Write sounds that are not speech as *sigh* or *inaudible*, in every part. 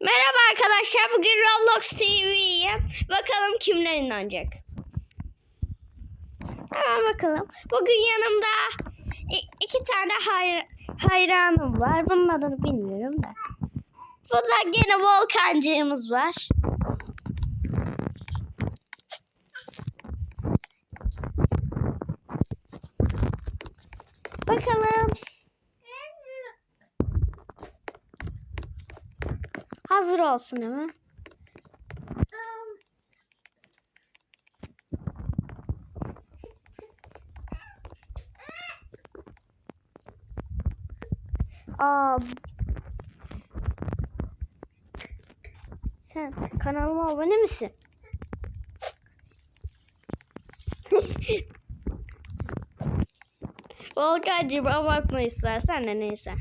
Merhaba arkadaşlar. Bugün Roblox TV'ye bakalım kimler inanacak. Hemen bakalım. Bugün yanımda iki tane hayr- hayranım var. Bunun adını bilmiyorum da. Burada gene Volkancığımız var. Bakalım. Hazır olsun hemen. Aa, sen kanalıma abone misin? *laughs* Volkancığım abartma istersen de neyse.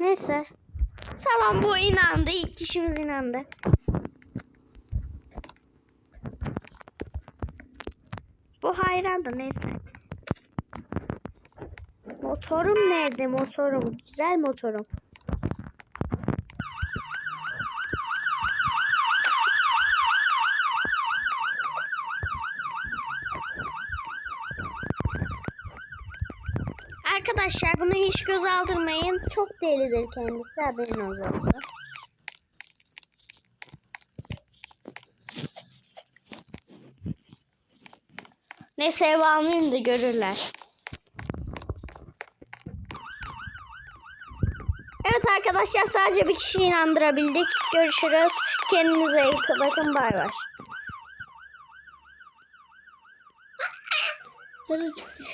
Neyse. Tamam bu inandı. İlk kişimiz inandı. Bu hayrandı neyse. Motorum nerede motorum? Güzel motorum. Arkadaşlar bunu hiç göz aldırmayın. Çok delidir kendisi haberiniz olsun. Neyse ev almayayım da görürler. Evet arkadaşlar sadece bir kişi inandırabildik. Görüşürüz. Kendinize iyi bakın. Bay bay. Çıktı?